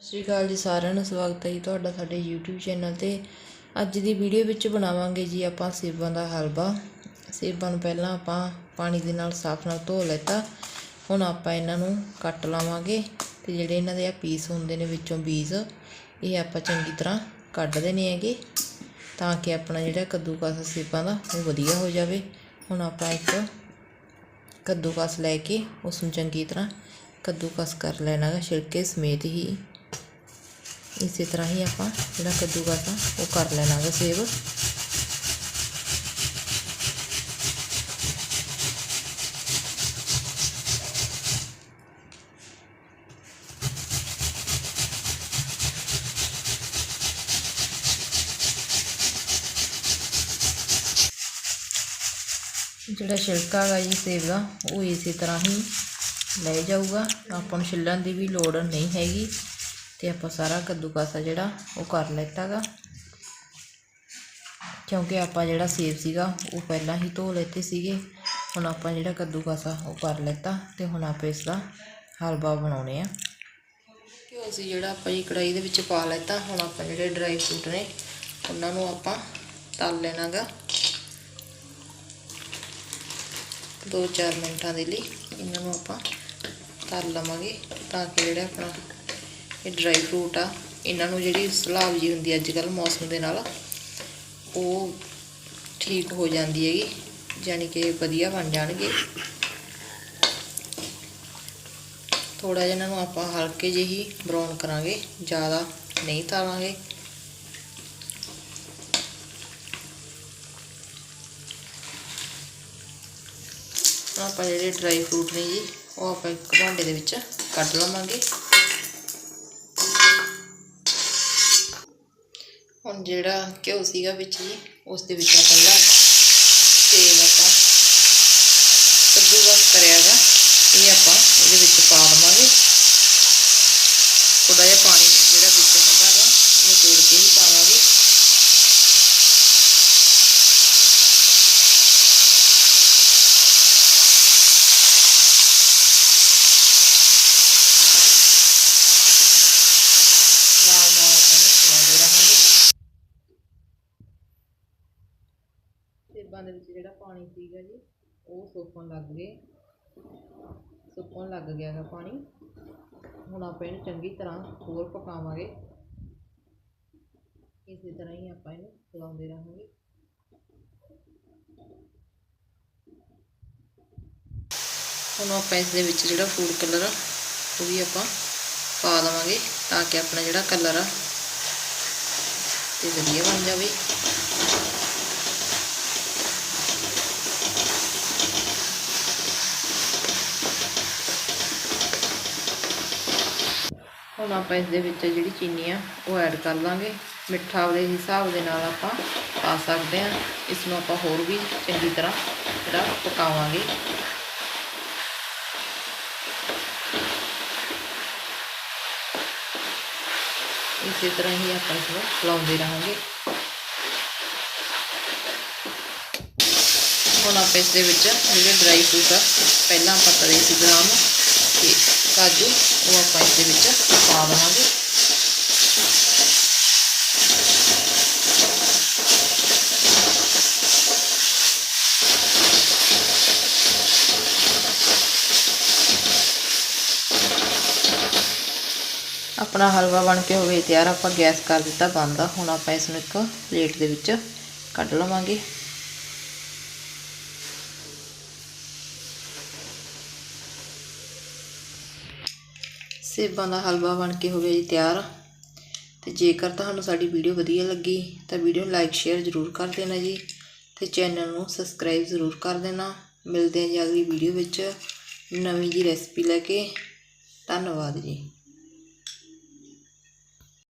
ਸਤਿ ਸ਼੍ਰੀ ਅਕਾਲ ਜੀ ਸਾਰਿਆਂ ਨੂੰ, ਸਵਾਗਤ ਹੈ ਜੀ ਤੁਹਾਡਾ ਸਾਡੇ YouTube ਚੈਨਲ ਤੇ। ਅੱਜ ਦੀ ਵੀਡੀਓ ਵਿੱਚ ਬਣਾਵਾਂਗੇ ਜੀ ਆਪਾਂ ਸੇਬਾਂ ਦਾ ਹਲਵਾ। ਸੇਬਾਂ ਨੂੰ ਪਹਿਲਾਂ ਆਪਾਂ ਪਾਣੀ ਦੇ ਨਾਲ ਸਾਫ਼ ਨਾਲ ਧੋ ਲੈਤਾ। ਹੁਣ ਆਪਾਂ ਇਹਨਾਂ ਨੂੰ ਕੱਟ ਲਾਵਾਂਗੇ ਤੇ ਜਿਹੜੇ ਇਹਨਾਂ ਦੇ ਆ ਪੀਸ ਹੁੰਦੇ ਨੇ ਵਿੱਚੋਂ ਬੀਜ, ਇਹ ਆਪਾਂ ਚੰਗੀ ਤਰ੍ਹਾਂ ਕੱਢ ਦੇਣੇ ਹੈਗੇ ਤਾਂ ਕਿ ਆਪਣਾ ਜਿਹੜਾ ਕੱਦੂਕਸ ਸੇਬਾਂ ਦਾ, ਉਹ ਵਧੀਆ ਹੋ ਜਾਵੇ। ਹੁਣ ਆਪਾਂ ਇੱਕ ਕੱਦੂਕਸ ਲੈ ਕੇ ਉਸ ਨੂੰ ਚੰਗੀ ਤਰ੍ਹਾਂ ਕੱਦੂਕਸ ਕਰ ਲੈਣਾ ਗਾ ਛਿਲਕੇ ਸਮੇਤ ਹੀ। ਇਸੇ ਤਰ੍ਹਾਂ ਹੀ ਆਪਾਂ ਜਿਹੜਾ ਕੱਦੂਕਸ ਆ, ਉਹ ਕਰ ਲੈਣਾ ਗਾ ਸੇਬ ਜਿਹੜਾ ਛਿਲਕਾ ਗਾ ਜੀ ਸੇਬ ਦਾ, ਉਹ ਇਸੇ ਤਰ੍ਹਾਂ ਹੀ ਲੈ ਜਾਊਗਾ। ਆਪਾਂ ਨੂੰ ਛਿੱਲਣ ਦੀ ਵੀ ਲੋੜ ਨਹੀਂ ਹੈਗੀ। ਤੇ ਆਪਾਂ ਸਾਰਾ ਕੱਦੂਕਸ ਆ ਜਿਹੜਾ ਉਹ ਕਰ ਲੈਤਾ ਗਾ ਕਿਉਂਕਿ ਆਪਾਂ ਜਿਹੜਾ ਸੇਬ ਸੀਗਾ, ਉਹ ਪਹਿਲਾਂ ਹੀ ਧੋ ਲੈਤੇ ਸੀਗੇ। ਹੁਣ ਆਪਾਂ ਜਿਹੜਾ ਕੱਦੂਕਸ ਆ, ਉਹ ਕਰ ਲੈਤਾ ਤੇ ਹੁਣ ਆਪਾਂ ਇਸ ਦਾ ਹਲਵਾ ਬਣਾਉਣੇ ਆ। ਘਿਓ ਸੀ ਜਿਹੜਾ ਆਪਾਂ ਜੀ ਕੜਾਈ ਦੇ ਵਿੱਚ ਪਾ ਲੈਤਾ, ਹੁਣ ਆਪਾਂ ਜਿਹੜੇ ਡਰਾਈ ਫਰੂਟ ਨੇ, ਉਹਨਾਂ ਨੂੰ ਆਪਾਂ ਤਲ ਲੈਣਾ ਗਾ 2-4 ਮਿੰਟਾਂ ਦੇ ਲਈ ਇਹਨਾਂ ਨੂੰ ਆਪਾਂ ਤਲ ਲਵਾਂਗੇ ਤਾਂ ਕਿ ਜਿਹੜਾ ਆਪਣਾ ਇਹ ਡਰਾਈ ਫਰੂਟ ਆ। ਇਹਨਾਂ ਨੂੰ ਜਿਹੜੀ ਸਲਾਬ ਜੀ ਹੁੰਦੀ ਅੱਜ ਕੱਲ ਮੌਸਮ ਦੇ ਨਾਲ, ਉਹ ਠੀਕ ਹੋ ਜਾਂਦੀ ਹੈਗੀ ਯਾਨੀ ਕਿ ਵਧੀਆ ਬਣ ਜਾਣਗੇ। ਥੋੜਾ ਜਿਹਾ ਇਹਨਾਂ ਨੂੰ ਆਪਾਂ ਹਲਕੇ ਜਿਹੇ ਬਰਾਊਨ ਕਰਾਂਗੇ, ਜ਼ਿਆਦਾ ਨਹੀਂ ਤਾਲਾਂਗੇ ਆਪਾਂ ਜਿਹੜੇ ਡਰਾਈ ਫਰੂਟ ਨੇ ਜੀ, ਉਹ ਆਪਾਂ ਇੱਕ ਭਾਂਡੇ ਦੇ ਵਿੱਚ ਕੱਢ ਲਵਾਂਗੇ। ਹੁਣ ਜਿਹੜਾ ਘਿਓ ਸੀਗਾ ਵਿੱਚ ਜੀ, ਉਸ ਦੇ ਵਿੱਚ ਪਹਿਲਾਂ ਤੇਲ ਆਪਾਂ ਕੱਦੂਕਸ ਕਰਿਆਗਾ ਇਹ ਆਪਾਂ ਇਹਦੇ ਵਿੱਚ ਪਾ ਲਵਾਂਗੇ ਥੋੜਾ ਜਿਹਾ ਪਾਣੀ ਜਿਹੜਾ ਵਿੱਚ ਹੁੰਦਾ ਹੈਗਾ ਉਹਨੂੰ ਤੋੜ ਕੇ ਹੀ ਪਾਵਾਂਗੇ ਨਾਲ ਨਾਲ ਇਹਨੂੰ ਚਲਾਉਂਦੇ ਰਹਾਂਗੇ ਸੇਬਾਂ ਦੇ ਵਿੱਚ ਜਿਹੜਾ ਪਾਣੀ ਸੀਗਾ ਜੀ, ਉਹ ਸੁੱਕਣ ਲੱਗ ਗਏ। ਸੁੱਕਣ ਲੱਗ ਗਿਆ ਗਾ ਪਾਣੀ। ਹੁਣ ਆਪਾਂ ਇਹਨੂੰ ਚੰਗੀ ਤਰ੍ਹਾਂ ਹੋਰ ਪਕਾਵਾਂਗੇ। ਇਸੇ ਤਰ੍ਹਾਂ ਹੀ ਆਪਾਂ ਇਹਨੂੰ ਚਲਾਉਂਦੇ ਰਹਾਂਗੇ। ਹੁਣ ਆਪਾਂ ਇਸ ਦੇ ਵਿੱਚ ਜਿਹੜਾ ਫੂਡ ਕਲਰ ਆ, ਉਹ ਵੀ ਆਪਾਂ ਪਾ ਦੇਵਾਂਗੇ ਤਾਂ ਕਿ ਆਪਣਾ ਜਿਹੜਾ ਕਲਰ ਆ ਤੇ ਵਧੀਆ ਬਣ ਜਾਵੇ। ਹੁਣ ਆਪਾਂ ਇਸ ਦੇ ਵਿੱਚ ਜਿਹੜੀ ਚੀਨੀ ਆ, ਉਹ ਐਡ ਕਰ ਲਾਂਗੇ। ਮਿੱਠਾ ਉਹਦੇ ਹਿਸਾਬ ਦੇ ਨਾਲ ਆਪਾਂ ਪਾ ਸਕਦੇ ਹਾਂ ਇਸ ਨੂੰ ਆਪਾਂ ਹੋਰ ਵੀ ਚੰਗੀ ਤਰ੍ਹਾਂ ਜਿਹੜਾ ਪਕਾਵਾਂਗੇ। ਇਸੇ ਤਰ੍ਹਾਂ ਹੀ ਆਪਾਂ ਇਸ ਨੂੰ ਲਾਉਂਦੇ ਰਹਾਂਗੇ। ਹੁਣ ਆਪਾਂ ਇਸ ਦੇ ਵਿੱਚ ਜਿਹੜੇ ਡਰਾਈ ਫਰੂਟ ਆ, ਪਹਿਲਾਂ ਆਪਾਂ ਤਰੇ ਸੀ ਬਦਾਮ ਤੇ ਕਾਜੂ ਉਹ ਆਪਾਂ ਇਸ ਦੇ ਵਿੱਚ ਪਾ ਦੇਵਾਂਗੇ। ਆਪਣਾ ਹਲਵਾ ਬਣ ਕੇ ਹੋਵੇ ਤਿਆਰ, ਆਪਾਂ ਗੈਸ ਕਰ ਦਿੱਤਾ ਬੰਦ। ਆ ਹੁਣ ਆਪਾਂ ਇਸ ਨੂੰ ਇੱਕ ਪਲੇਟ ਦੇ ਵਿੱਚ ਕੱਢ ਲਵਾਂਗੇ। ਸੇਬਾਂ ਦਾ ਹਲਵਾ ਬਣ ਕੇ ਹੋ ਗਿਆ ਜੀ ਤਿਆਰ। ਤੇ ਜੇਕਰ ਤੁਹਾਨੂੰ ਸਾਡੀ ਵੀਡੀਓ ਵਧੀਆ ਲੱਗੀ, ਤਾਂ ਵੀਡੀਓ ਨੂੰ ਲਾਈਕ ਸ਼ੇਅਰ ਜ਼ਰੂਰ ਕਰ ਦੇਣਾ ਜੀ। ਤੇ ਚੈਨਲ ਨੂੰ ਸਬਸਕ੍ਰਾਈਬ ਜ਼ਰੂਰ ਕਰ ਦੇਣਾ। ਮਿਲਦੇ ਹਾਂ ਜੀ ਅਗਲੀ ਵੀਡੀਓ ਵਿੱਚ ਨਵੀਂ ਜੀ ਰੈਸਪੀ ਲੈ ਕੇ। ਧੰਨਵਾਦ ਜੀ।